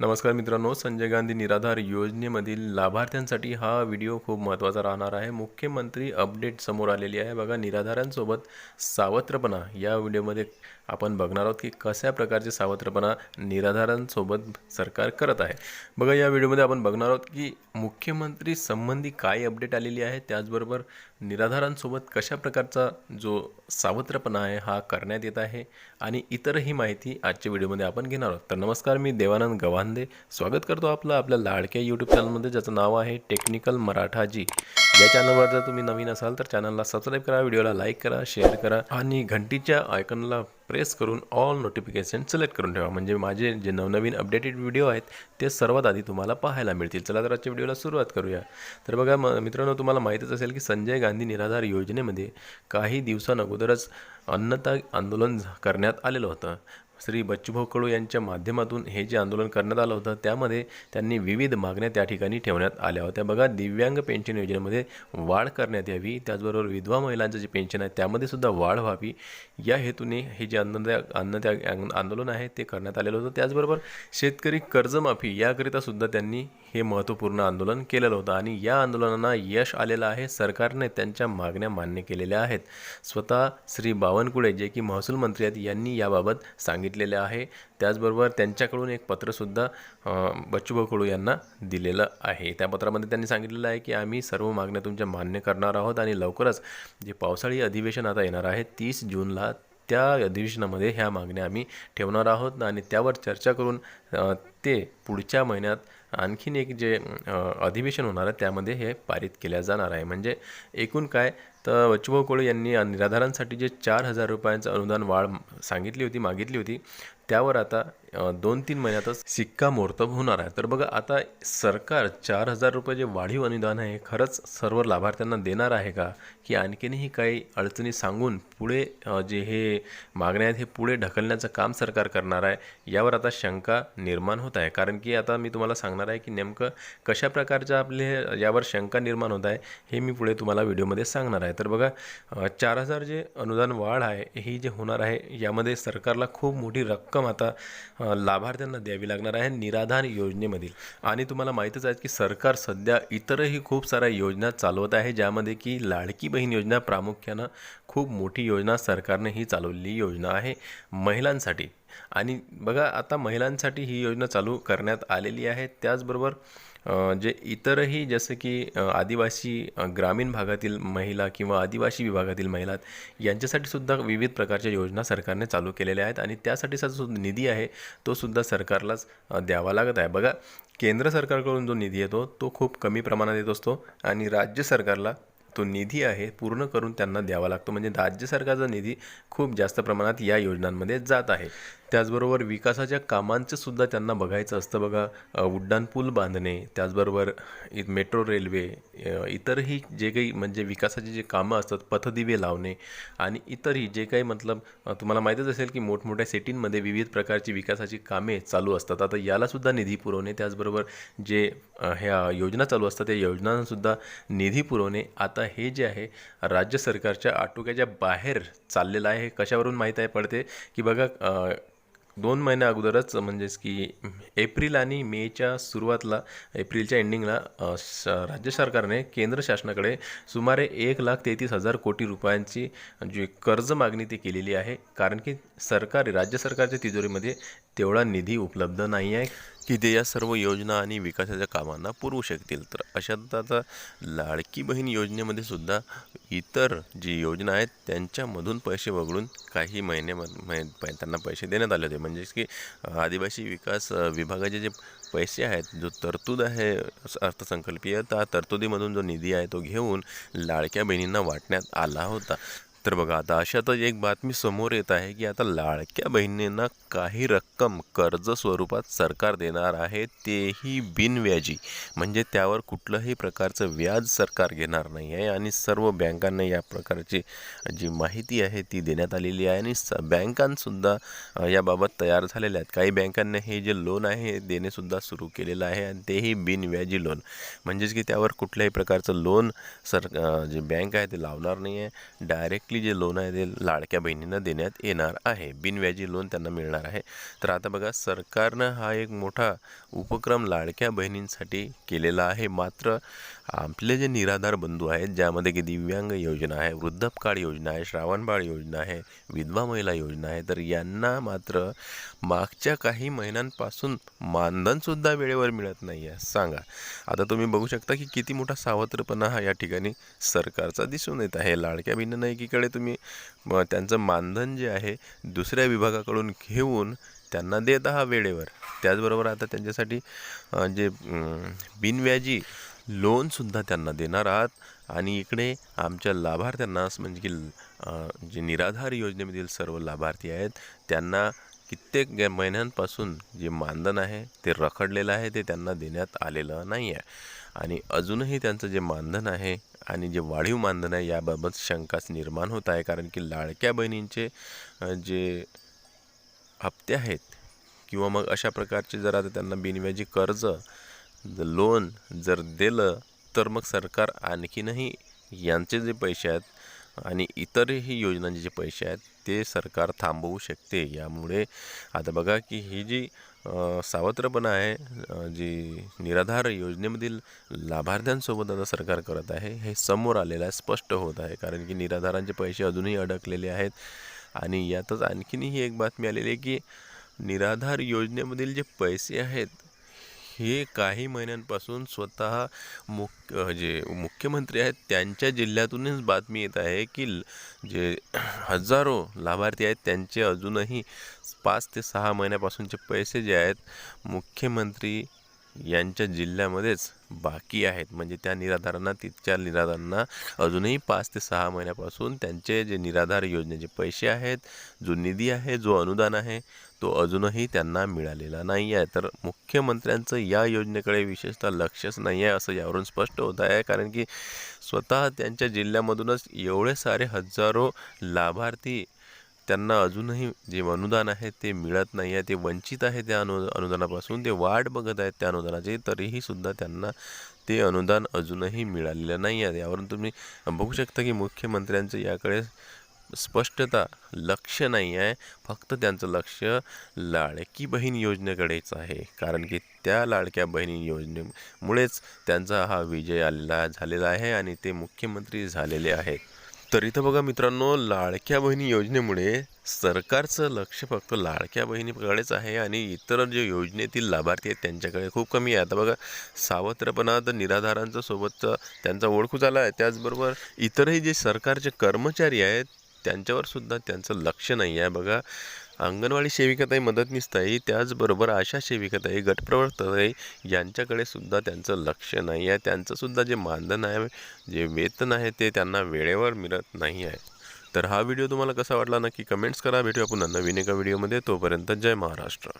नमस्कार मित्रांनो संजय गांधी निराधार योजनेमधील लाभार्थ्यांसाठी हा व्हिडिओ खूप महत्त्वाचा राहणार आहे. मुख्यमंत्री अपडेट समोर आलेली आहे. बघा निराधारांसोबत सावत्रपणा या व्हिडिओमध्ये आपण बघणार आहोत की कशा प्रकारचे सावत्रपणा निराधारांसोबत सरकार करत आहे. बघा या व्हिडिओमध्ये आपण बघणार आहोत की मुख्यमंत्री संबंधी काय अपडेट आलेली आहे त्याचबरोबर निराधारांसोबत कशा प्रकारचा जो सावत्रपणा आहे हा करण्यात येत आहे आणि इतरही माहिती आजच्या व्हिडिओमध्ये आपण घेणार आहोत. तर नमस्कार मी देवानंद गव्हांदे. स्वागत करतो आपलं आपल्या लाडक्या यूट्यूब चॅनलमध्ये ज्याचं नाव आहे टेक्निकल मराठाजी. या चॅनलवर जर तुम्ही नवीन असाल तर चॅनलला सबस्क्राईब करा व्हिडिओला लाईक करा शेअर करा आणि घंटीच्या आयकनला प्रेस करून ऑल नोटिफिकेशन सिलेक्ट करून ठेवा. म्हणजे माझे जे नवनवीन अपडेटेड व्हिडिओ आहेत ते सर्वात आधी तुम्हाला पाहायला मिळतील. चला तर आजच्या व्हिडिओला सुरुवात करूया. तर बघा म मित्रांनो तुम्हाला माहीतच असेल की संजय गांधी निराधार योजनेमध्ये काही दिवसांअगोदरच अन्नता आंदोलन करण्यात आलेलं होतं. श्री बच्चूभाऊ कडू यांच्या माध्यमातून हे जे आंदोलन करण्यात आलं होतं त्यामध्ये त्यांनी विविध मागण्या त्या ठिकाणी ठेवण्यात आल्या होत्या. बघा दिव्यांग पेन्शन योजनेमध्ये वाढ करण्यात यावी त्याचबरोबर विधवा महिलांचं जे पेन्शन आहे त्यामध्ये सुद्धा वाढ व्हावी. या हेतूने हे जे अन्नत्याग अन्नत्याग आंदोलन आहे ते करण्यात आलेलं होतं. त्याचबरोबर शेतकरी कर्जमाफी याकरिता सुद्धा त्यांनी हे महत्त्वपूर्ण आंदोलन केलेलं होतं आणि या आंदोलनांना यश आलेलं आहे. सरकारने त्यांच्या मागण्या मान्य केलेल्या आहेत. स्वतः श्री बावनकुळे जे की महसूल मंत्री आहेत यांनी याबाबत सांगितलं सांगितलेले आहे. त्याचबरोबर त्यांच्याकडून एक पत्रसुद्धा अं, बच्चूभाऊ कडू यांना दिलेलं आहे. त्या पत्रामध्ये त्यांनी सांगितलेलं आहे की आम्ही सर्व मागण्या तुमच्या मान्य करणार आहोत आणि लवकरच जे पावसाळी अधिवेशन आता येणार आहे तीस जूनला त्या अधिवेशनामध्ये ह्या मागण्या आम्ही ठेवणार आहोत आणि त्यावर चर्चा करून ते पुढच्या महिन्यात आणखीन एक जे अधिवेशन होणार आहे त्यामध्ये हे पारित केल्या जाणार आहे. म्हणजे एकूण काय तर बच्चूभाऊ कोळे यांनी निराधारांसाठी जे चार हजार रुपयांचं अनुदान वाढ सांगितली होती मागितली होती त्यावर आता दोन तीन महिन्यातच शिक्कामोर्तब होणार आहे. तर बघा आता सरकार चार हजार रुपये जे वाढीव अनुदान आहे खरंच सर्व लाभार्थ्यांना देणार आहे का? की आणखीनही काही अडचणी सांगून पुढे जे हे मागण्या आहेत हे पुढे ढकलण्याचं काम सरकार करणार आहे यावर आता शंका निर्माण होत आहे. कारण की आता मी तुम्हाला सांगणार आहे की नेमकं कशा प्रकारच्या आपले यावर शंका निर्माण होत आहे हे मी पुढे तुम्हाला व्हिडिओमध्ये सांगणार आहे. तर बघा चार हजार जे अनुदान वाढ आहे ही जे होणार आहे यामध्ये सरकारला खूप मोठी रक्कम आता लाभार्थ्यांना द्यावी लागणार आहे निराधार योजनेमधील. आणि तुम्हाला माहीतच आहे की सरकार सध्या इतरही खूप साऱ्या योजना चालवत आहे ज्यामध्ये की लाडकी बहीण योजना प्रामुख्यानं खूप मोठी योजना सरकारने ही चालवलेली योजना आहे महिलांसाठी. आणि बघा आता महिलांसाठी ही योजना चालू करण्यात आलेली आहे. त्याचबरोबर जे इतरही जसं की आदिवासी ग्रामीण भागातील महिला किंवा आदिवासी विभागातील महिला यांच्यासाठी सुद्धा विविध प्रकारच्या योजना सरकारने चालू केलेल्या आहेत आणि त्यासाठीचा जो निधी आहे तो सुद्धा सरकारलाच द्यावा लागत आहे. बघा केंद्र सरकारकडून जो निधी येतो तो खूप कमी प्रमाणात येत असतो आणि राज्य सरकारला तो निधी आहे पूर्ण करून त्यांना द्यावा लागतो. म्हणजे राज्य सरकारचा निधी खूप जास्त प्रमाणात या योजनांमध्ये जात आहे. त्याचबरोबर विकासाच्या कामांचं सुद्धा त्यांना बघायचं असतं बघा. उड्डाणपूल बांधणे त्याचबरोबर इ- मेट्रो रेल्वे इतरही जे काही म्हणजे विकासाचे जे कामं असतात पथदिवे लावणे आणि इतरही जे काही मतलब तुम्हाला माहीतच असेल की मोठमोठ्या सिटींमध्ये विविध प्रकारची विकासाची कामे चालू असतात. आता यालासुद्धा निधी पुरवणे त्याचबरोबर जे ह्या योजना चालू असतात त्या योजनांसुद्धा निधी पुरवणे. आता हे जे आहे राज्य सरकारच्या आटोक्याच्या बाहेर चाललेलं आहे हे कशावरून माहीत आहे पडते? की बघा दोन महिन्या अगोदरच म्हणजेच की एप्रिल आणि मेच्या सुरुवातला एप्रिलच्या एंडिंगला श राज्य सरकारने केंद्र शासनाकडे सुमारे एक लाख तेहतीस हजार कोटी रुपयांची जी कर्ज मागणी ती केलेली आहे. कारण की सरकार राज्य सरकारच्या तिजोरीमध्ये तेवढा निधी उपलब्ध नाही आहे. की ते या सर्व योजना आणि विकासाच्या कामांना पुरवू शकतील. तर अशात आता लाडकी बहीण योजनेमध्ये सुद्धा इतर जी योजना आहेत त्यांच्यामधून पैसे वगळून काही महिने त्यांना पैसे देण्यात आले होते. म्हणजेच की आदिवासी विकास विभागाचे जे पैसे आहेत जो तरतूद आहे अर्थसंकल्पीय त्या तरतुदीमधून जो निधी आहे तो घेऊन लाडक्या बहिणींना वाटण्यात आला होता. तर बघा आता अशातच एक बातमी समोर येत आहे की आता लाडक्या बहिणींना काही रक्कम कर्ज स्वरूपात सरकार देणार आहे तेही बिनव्याजी. म्हणजे त्यावर कुठलंही प्रकारचं व्याज सरकार घेणार नाही आहे आणि सर्व बँकांना या प्रकारची जी माहिती आहे ती देण्यात आलेली आहे आणि स बँकांसुद्धा याबाबत तयार झालेल्या आहेत. काही बँकांना हे जे लोन आहे हे देणेसुद्धा सुरू केलेलं आहे आणि तेही बिनव्याजी लोन. म्हणजेच की त्यावर कुठल्याही प्रकारचं लोन सर जे बँक आहे ते लावणार नाही आहे डायरेक्ट डायरेक्टली जे लोन आहे ते लाडक्या बहिणींना देण्यात येणार आहे. बिनव्याजी लोन त्यांना मिळणार आहे. तर आता बघा सरकारनं हा एक मोठा उपक्रम लाडक्या बहिणींसाठी केलेला आहे. मात्र आपले जे निराधार बंधू आहेत ज्यामध्ये की दिव्यांग योजना आहे वृद्धपकाळ योजना आहे श्रावणबाळ योजना आहे विधवा महिला योजना आहे तर यांना मात्र मागच्या काही महिन्यांपासून मानधनसुद्धा वेळेवर मिळत नाही आहे सांगा. आता तुम्ही बघू शकता की किती मोठा सावत्रपणा हा या ठिकाणी सरकारचा दिसून येत आहे. लाडक्या बहिणींना एकीकडे तुम्ही त्यांचं मानधन जे आहे दुसऱ्या विभागाकडून घेऊन त्यांना देत आहात वेळेवर. त्याचबरोबर आता त्यांच्यासाठी जे बिनव्याजी लोनसुद्धा त्यांना देणार आहात. आणि इकडे आमच्या लाभार्थ्यांना म्हणजे की जे निराधार योजनेमधील सर्व लाभार्थी आहेत त्यांना कित्येक महिन्यांपासून जे मानधन आहे ते रखडलेलं आहे ते त्यांना देण्यात आलेलं नाही आहे आणि अजूनही त्यांचं जे मानधन आहे आणि जे वाढीव मानधन आहे याबाबत शंकाच निर्माण होत आहे. कारण की लाडक्या बहिणींचे जे हप्ते आहेत किंवा मग अशा प्रकारचे जर आता त्यांना बिनव्याजी कर्ज लोन जर दिलं तर मग सरकार आणखीनही यांचे जे पैसे आहेत आणि इतरही योजनांचे जे पैसे आहेत ते सरकार थांबवू शकते. यामुळे आता बघा की ही जी सावत्रपणा आहे जी निराधार योजनेमधील लाभार्थ्यांसोबत आता सरकार करत आहे हे समोर आलेलं आहे स्पष्ट होत आहे. कारण की निराधारांचे पैसे अजूनही अडकलेले आहेत. आणि यातच आणखीनही एक बातमी आलेली आहे की निराधार योजनेमधील जे पैसे आहेत हे काही महिन्यांपासून स्वतः मुख जे मुख्यमंत्री आहेत त्यांच्या जिल्ह्यातूनच बातमी येत आहे की जे हजारो लाभार्थी आहेत त्यांचे अजूनही पाच ते सहा महिन्यापासूनचे पैसे जे आहेत मुख्यमंत्री यांच्या जिल्ह्यामध्येच बाकी आहेत. म्हणजे त्या निराधारांना तिथच्या निराधारांना अजूनही पाच ते सहा महिन्यापासून त्यांचे जे निराधार योजनेचे पैसे आहेत जो निधी आहे जो अनुदान आहे तो अजूनही त्यांना मिळालेला नाही आहे तर मुख्यमंत्र्यांचं या योजनेकडे विशेषतः लक्षच नाही आहे असं यावरून स्पष्ट होत आहे. कारण की स्वतः त्यांच्या जिल्ह्यामधूनच एवढे सारे हजारो लाभार्थी त्यांना अजूनही जे अनुदान आहे ते मिळत नाही आहे ते वंचित आहे त्या अनु अनुदानापासून ते वाट बघत आहेत त्या अनुदानाचे तरीही सुद्धा त्यांना ते अनुदान अजूनही मिळालेलं नाही आहे. यावरून तुम्ही बघू शकता की मुख्यमंत्र्यांचं याकडे स्पष्टता लक्ष नाही आहे. फक्त त्यांचं लक्ष लाडकी बहीण योजनेकडेच आहे. कारण की त्या लाडक्या बहिणी योजनेमुळेच त्यांचा हा विजय आलेला झालेला आहे आणि ते मुख्यमंत्री झालेले आहेत. तर इथं बघा मित्रांनो लाडक्या बहिणी योजनेमुळे सरकारचं लक्ष फक्त लाडक्या बहिणीकडेच आहे आणि इतर जे योजनेतील लाभार्थी आहेत त्यांच्याकडे खूप कमी आहे. आता बघा सावत्रपणा तर निराधारांचं सोबतचं त्यांचा ओळखू झाला आहे. त्याचबरोबर इतरही जे सरकारचे कर्मचारी आहेत त्यांच्यावर सुद्धा त्यांचं लक्ष नाही आहे. बघा अंगणवाडी सेविकाताई मदतनीसताई त्याचबरोबर आशा सेविकाताई गटप्रवर्तकाई यांच्याकडे सुद्धा त्यांचं लक्ष नाही आहे. त्यांचंसुद्धा जे मानधन आहे जे वेतन आहे ते त्यांना वेळेवर मिळत नाही आहे. तर हा व्हिडिओ तुम्हाला कसा वाटला नक्की कमेंट्स करा. भेटूया पुन्हा नवीन एका व्हिडिओमध्ये. तोपर्यंत जय महाराष्ट्र.